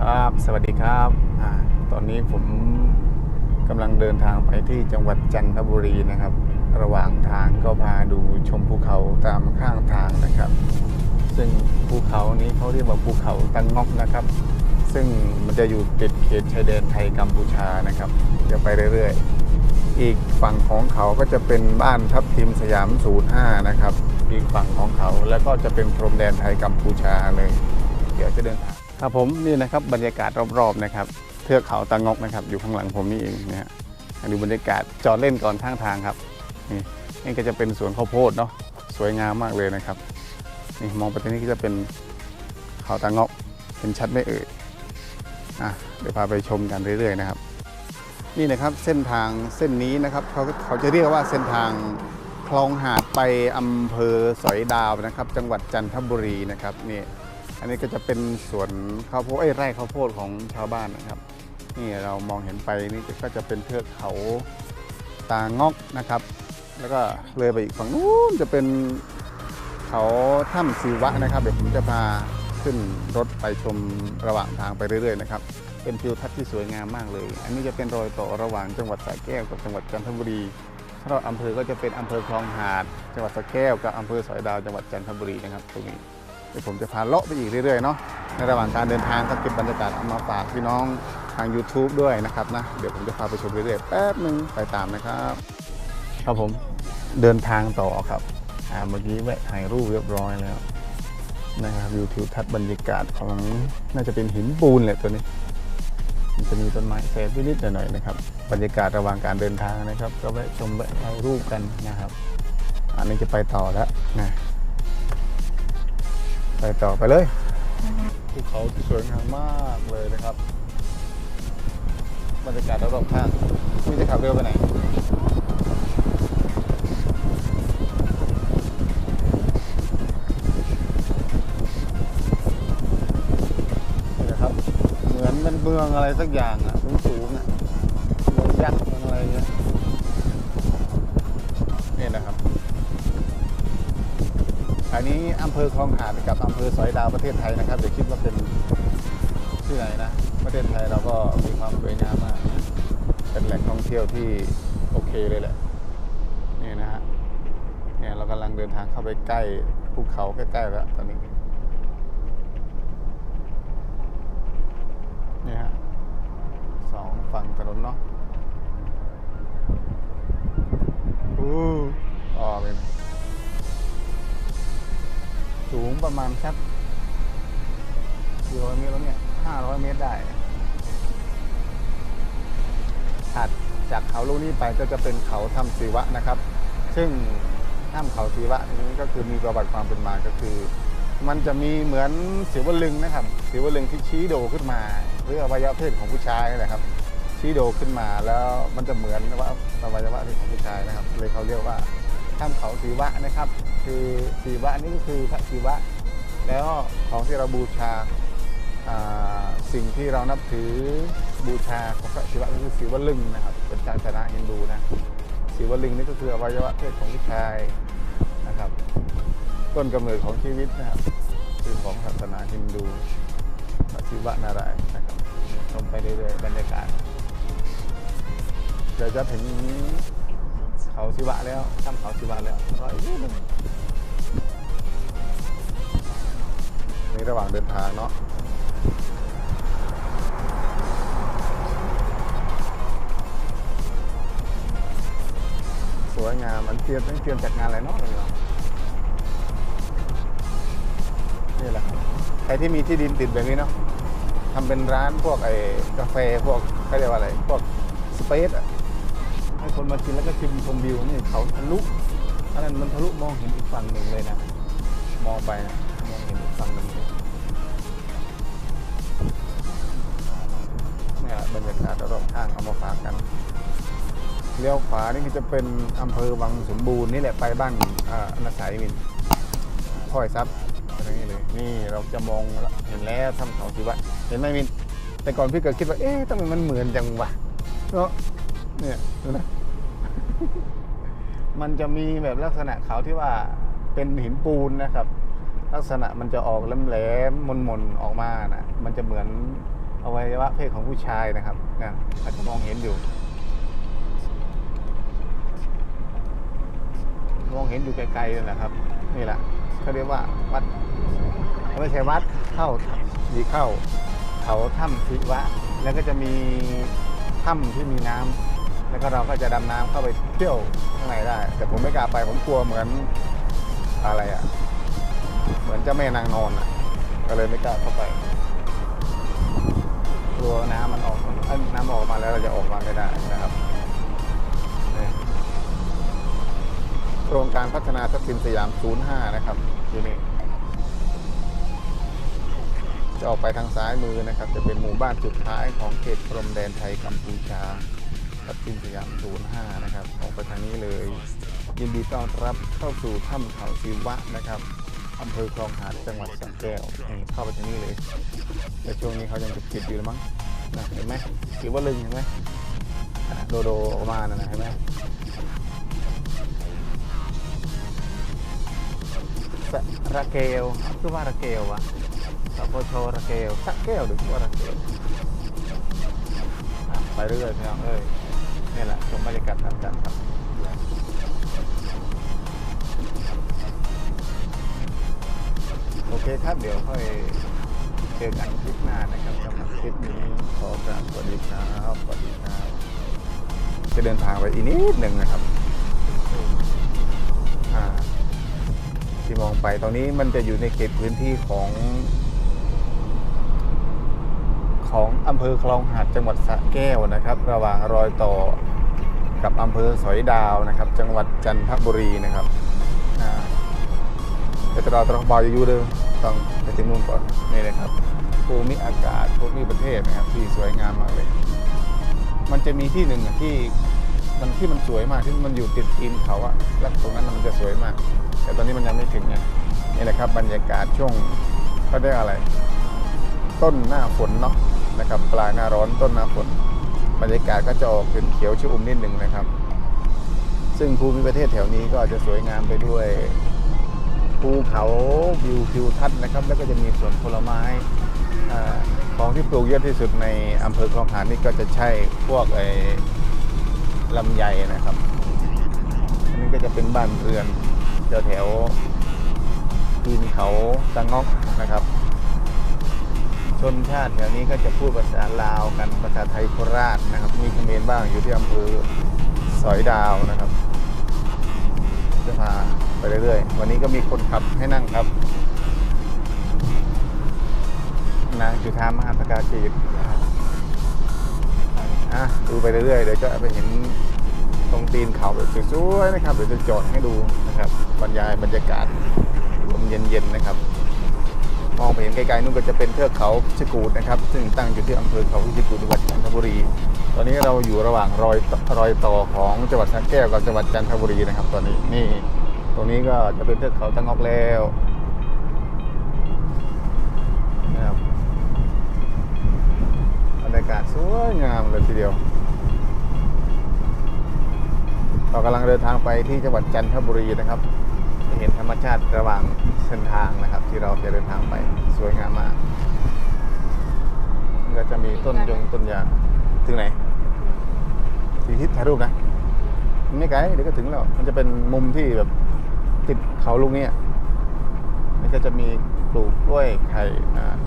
ครับสวัสดีครับอตอนนี้ผมกำลังเดินทางไปที่จังหวัดจันทบุรีนะครับ ระหว่างทางก็พาดูชมภูเขาตามข้างทางนะครับ ซึ่งภูเขานี้เขาเรียกว่าภูเขาตังงอกนะครับ ซึ่งมันจะอยู่ติดเขตชายแดนไทยกัมพูชานะครับจะไปเรื่อยๆ อีกฝั่งของเขาก็จะเป็นบ้านทับทิมสยาม 05 นะครับ อีกฝั่งของเขาแล้วก็จะเป็นพรมแดนไทยกัมพูชาเลย เดี๋ยวจะเดินทาง ครับผมนี่นะครับบรรยากาศรอบๆนะครับเทือกเขาตางอกนะครับ อยู่ข้างหลังผมนี่เองนะฮะดูบรรยากาศจอดเล่นก่อนข้างทางครับนี่นี่ก็จะเป็นสวนข้าวโพดเนาะสวยงามมากเลยนะครับนี่มองไปทางนี้ก็จะเป็นเขาตางอกเห็นชัดไม่เอ่ยอะเดี๋ยวพาไปชมกันเรื่อยๆนะครับ นี่นะครับเส้นทางเส้นนี้นะครับเขาเขาจะเรียกว่าเส้นทางคลองหาดไปอำเภอสอยดาวนะครับ จังหวัดจันทบุรีนะครับนี่ อันนี้ก็จะเป็นสวนข้าวโพดเอ้ไร่ข้าวโพดของชาวบ้านนะครับ นี่เรามองเห็นไปนี่ก็จะเป็นเทือกเขาตางอกนะครับ แล้วก็เลยไปอีกฝั่งนู้นจะเป็นเขาถ้ำศิวะนะครับ เดี๋ยวผมจะพาขึ้นรถไปชมระหว่างทางไปเรื่อยๆนะครับเป็นทิวทัศน์ที่สวยงามมากเลย อันนี้จะเป็นรอยต่อระหว่างจังหวัดสระแก้วกับจังหวัดจันทบุรีถ้าเราอำเภอก็จะเป็นอำเภอคลองหาด จังหวัดสระแก้วกับอำเภอสอยดาวจังหวัดจันทบุรีนะครับตรงนี้ เดี๋ยวผมจะพาเลาะไปอีกเรื่อยๆเนาะในระหว่างการเดินทางก็เก็บบรรยากาศเอามาฝากพี่น้องทาง YouTube ด้วยนะครับนะเดี๋ยวผมจะพาไปชมเรื่อยๆแป๊บหนึ่งไปตามนะครับ ครับผมเดินทางต่อครับอ่าเมื่อกี้แวะถ่ายรูปเรียบร้อยแล้วนะครับวิวทิวทัศน์บรรยากาศของน่าจะเป็นหินปูนแหละตัวนี้มันจะมีต้นไม้แซมนิดหน่อยๆนะครับ บรรยากาศระหว่างการเดินทางนะครับ ก็แวะชมแวะถ่ายรูปกันนะครับ อันนี้จะไปต่อแล้วนะ ไปต่อไปเลยภูเขาที่สวยงามมากเลยนะครับบรรยากาศรอบๆข้างนี่จะขับเร็วไปไหนนี่นะครับ เหมือนเป็นเมืองอะไรสักอย่างอะสูงสูงๆอะเมืองยักษ์เมืองอะไรเงี้ย นนี้อำเภอคลองหาดกับอำเภอสอยดาวประเทศไทยนะครับเดี๋ยวคิดว่าเป็นที่ไหนนะ ประเทศไทยเราก็มีความสวยงามมาก เป็นแหล่งท่องเที่ยวที่โอเคเลยแหละนี่นะฮะเนี่ยเรากำลังเดินทางเข้าไปใกล้ภูเขาใกล้ๆแล้วตอนนี้นี่ฮะสองฝั่งถนนเนาะอู้อ๋อเป็น ประมาณสักกี่ร้อยเมตรแล้วเนี่ยห้าร้อยเมตรได้ถัดจากเขาลูกนี้ไปก็จะเป็นเขาถ้ำศิวะนะครับ ซึ่งถ้ำเขาศิวะนี้ก็คือมีประวัติความเป็นมาก็คือ มันจะมีเหมือนศิวลึงนะครับศิวลึงที่ชี้โดขึ้นมา หรืออวัยวะเพศของผู้ชายนะครับ ชี้โดขึ้นมาแล้วมันจะเหมือนว่าอวัยวะเพศของผู้ชายนะครับ เลยเขาเรียกว่าถ้ำเขาศิวะนะครับ คือศิวะนี่ก็คือพระศิวะ แล้วของที่เราบูชาสิ่งที่เรานับถือบูชาของพระศิวะก็คือศิวลึงนะครับ เป็นศาสนาฮินดูนะศิวลึงนี่ก็คืออวัยวะเพศของผู้ชายนะครับ ต้นกำเนิดของชีวิตนะครับคือของศาสนาฮินดูพระศิวะนารายณ์นะครับชมไปเรื่อยๆบรรยากาศเดี๋ยวจะถึงเขาศิวะแล้วถ้ำเขาศิวะแล้วรออีกนิดนึง นี่ระหว่างเดินทางเนาะสวยงามมันเตรียมต้องเตรียมจากงานอะไรเนาะเลยเนาะนี่แหละใครที่มีที่ดินติดแบบนี้เนาะทำเป็นร้านพวกไอ้กาแฟพวกเขาเรียกว่าอะไร พวกสเปซอะให้คนมากินแล้วก็ชิมชมวิวนี่เขาทะลุอันนั้นมันทะลุมองเห็นอีกฝั่งหนึ่งเลยนะ มองไปนะางเอามาฝากกัน เลี้ยวขวานี่ก็จะเป็นอำเภอวังสมบูรณ์นี่แหละไปบ้านอานาสายมินพ่อยซับตรนี้เลย นี่เราจะมองแล้วเห็นแล้วถ้ำเขาศิวะเห็นไหมมิน แต่ก่อนพี่ก็คิดว่า เอ๊ะทำไมมันเหมือนจังวะเนาะเนี่ยดูนะมันจะมีแบบลักษณะเขาที่ว่าเป็นหินปูนนะครับ ลักษณะมันจะออกแหลมๆมนๆออกมานะมันจะเหมือน อวัยวะเพศของผู้ชายนะครับนะอาจจะมองเห็นอยู่ มองเห็นอยู่ไกลๆนั่นแหละครับ นี่แหละเขาเรียกว่าวัดไม่ใช่วัดเข้าดีเข้า เขาถ้ำศิวะ แล้วก็จะมีถ้ำที่มีน้ำแล้วก็เราก็จะดำน้ำเข้าไปเที่ยวข้างในได้ แต่ผมไม่กล้าไปผมกลัวเหมือนอะไรอะ เหมือนเจ้าแม่นางนอนอะ ก็เลยไม่กล้าเข้าไป วน้ำมันออกน้ำออกมาแล้วเราจะออกมาไม่ได้นะครับโครงการพัฒนาทัพทิมสยาม 05 นะครับอยู่นี่จะออกไปทางซ้ายมือนะครับ จะเป็นหมู่บ้านสุดท้ายของเขตพรมแดนไทยกัมพูชาทับทิมสยาม 05 นะครับ ออกไปทางนี้เลย ยินดีต้อนรับเข้าสู่ถ้ำเขาศิวะนะครับ อำเภอคลองหาดจังหวัดสระแก้วนี่เข้าไปทางนี้เลย แต่ช่วงนี้เขายังปิดๆอยู่เลยมั้งนะเห็นไหมหรือว่าลึงเห็นไหมโดโดออกมานะนะเห็นไหมสระเกลคือว่าระเกลวะสะโพชระเกลสระแก้วหรือว่าระเกลไปเรื่อยๆพี่น้องเอ้ยนี่แหละชมบรรยากาศตามกันครับ โอเคครับเดี๋ยวค่อยเจอกันคลิปหน้านะครับสำหรับคลิปนี้ขอกราบสวัสดีครับสวัสดีครับจะเดินทางไปอีกนิดหนึ่งนะครับที่มองไปตรงนี้มันจะอยู่ในเขตพื้นที่ของ ของอำเภอคลองหาดจังหวัดสระแก้วนะครับ ระหว่างรอยต่อกับอำเภอสอยดาวนะครับ จังหวัดจันทบุรีนะครับ แต่ตลอดตลอดบอยอยู่เดิมต้องไปถึงนู่นก่อนนี่เลยครับภูมิอากาศภูมิประเทศนะครับที่สวยงามมากเลย มันจะมีที่หนึ่งที่มันที่มันสวยมากที่มันอยู่ติดตีนเขาอะแล้วตรงนั้นมันจะสวยมาก แต่ตอนนี้มันยังไม่ถึงไงนี่แหละครับบรรยากาศช่วงเขาเรียกอะไร ต้นหน้าฝนเนาะนะครับปลายหน้าร้อนต้นหน้าฝน บรรยากาศก็จะออกเป็นเขียวชอุ่มนิดหนึ่งนะครับ ซึ่งภูมิประเทศแถวนี้ก็จะสวยงามไปด้วย ภูเขาวิวทิวทัศน์นะครับ แล้วก็จะมีสวนผลไม้ของที่ปลูกเยอะที่สุดในอำเภอคลองหานนี่ก็จะใช่พวกไอ้ลำไยนะครับ อันนี้ก็จะเป็นบ้านเรือนแถวแถวๆตีนเขาตังงอกนะครับ ชนชาติแถวนี้ก็จะพูดภาษาลาวกันภาษาไทยโคราชนะครับ มีเขมรบ้างอยู่ที่อำเภอสอยดาวนะครับ จะพา ไปเรื่อยๆ วันนี้ก็มีคนขับให้นั่งครับ นางจุธามหาสกาจีบอะดูไปเรื่อยๆ เดี๋ยวจะไปเห็นตรงตีนเขาแบบสวยๆนะครับ เดี๋ยวจะจอดให้ดูนะครับ บรรยายบรรยากาศลมเย็นๆนะครับ มองไปเห็นไกลๆนู่นก็จะเป็นเทือกเขาพิกูดนะครับ ซึ่งตั้งอยู่ที่อำเภอเขาพิชกูดจังหวัดจันทบุรี ตอนนี้เราอยู่ระหว่างรอยรอยต่อของจังหวัดสระแก้วกับจังหวัดจันทบุรีนะครับ ตอนนี้นี่ รงนี้ก็จะเป็นเทือกเขาตั้งงอกแล้วนะครับบรรยากาศสวยงามเลยทีเดียว เรากำลังเดินทางไปที่จังหวัดจันทบุรีนะครับเห็นธรรมชาติระหว่างเส้นทางนะครับ ที่เราจะเดินทางไปสวยงามมากก็จะมีต้นยงต้นยางถึงไหนสี่ทิศถ่ายรูปนะ ไม่ไกลเดี๋ยวก็ถึงแล้ว มันจะเป็นมุมที่แบบ ติดเขาลูกนี้ยมันก็จะมีปลูกกล้วยไข่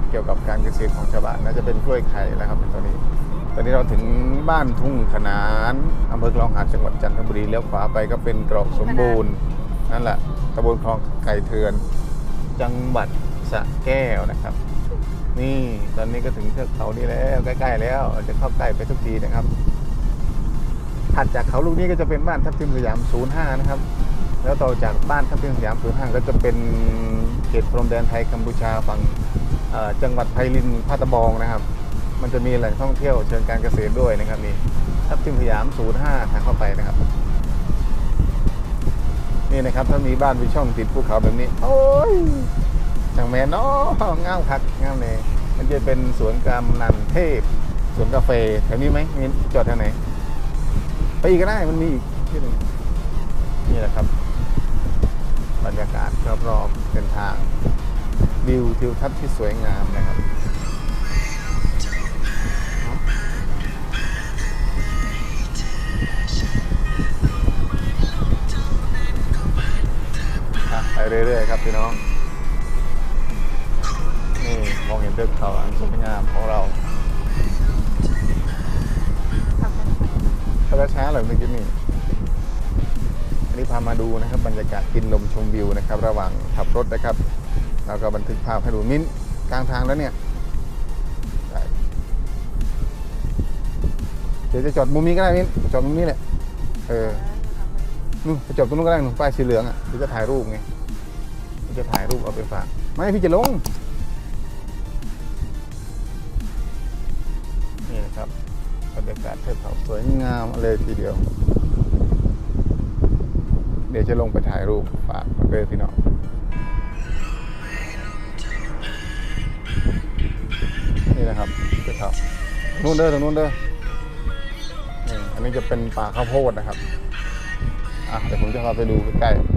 เกี่ยวกับการเกษตรของชาวบ้านน่าจะเป็นกล้วยไข่แล้วครับตอนนี้ ตอนนี้เราถึงบ้านทุ่งขนานอำเภอคลองหาดจังหวัดจันทบุรีเลี้ยวขวาไปก็เป็นตรอกสมบูรณ์นั่นแหละตำบลคลองไก่เถือน จังหวัดสระแก้วนะครับ นี่ตอนนี้ก็ถึงเทือกเขานี่แล้วใกล้ ๆ แล้วจะเข้าใกล้ไปทุกทีนะครับถัดจากเขาลูกนี้ก็จะเป็นบ้านทับทิมสยาม05นะครับ แล้วต่อจากบ้านทับทิมสยาม05ก็จะเป็นเขตพรมแดนไทยกัมพูชาฝั่งจังหวัดไพลินพาตะบองนะครับ มันจะมีแหล่งท่องเที่ยวเชิงการเกษตรด้วยนะครับนี่ทับทิมสยาม 05 ทางเข้าไปนะครับ นี่นะครับถ้ามีบ้านมีช่องติดภูเขาแบบนี้ โอ้ยจังแมนเนาะงามคักงามเลยมันจะเป็นสวนกำนันเทพสวนกาแฟแถวนี้ไหมมีจอดแถวไหน ไปอีกก็ได้มันมีอีกที่หนึ่งนี่แหละครับ บรรยากาศรอบๆเป็นทางวิวทิวทัศน์ที่สวยงามนะครับไปเรื่อยๆครับพี่น้อง นี่มองเห็นเทืกเขาอันสวยงามของเราช้าๆเลยเมื่อกี้นี่ อันนี้พามาดูนะครับบรรยากาศกินลมชมวิวนะครับ ระหว่างขับรถนะครับแล้วก็บันทึกภาพให้ดูมิ้นกลางทางแล้วเนี่ยเดี๋ยวจะจอดมุมนี้ก็ได้มิ้นจอดมุมนี้แหละเออนู่นไปจบตรงนู้นก็ได้หนู่นป้ายสีเหลืองอะพี่จะถ่ายรูปไงพี่จะถ่ายรูปเอาไปฝากไม่พี่จะลงนี่นะครับบรรยากาศเทือกเขาสวยงามเลยทีเดียว เดี๋ยวจะลงไปถ่ายรูปฝากเพื่อนพี่น้องนี่นะครับเทือกเขานู่นเด้อตรงนู้นเด้อนี่อันนี้จะเป็นป่าข้าวโพดนะครับอะเดี๋ยวผมจะพาไปดูใกล้ๆ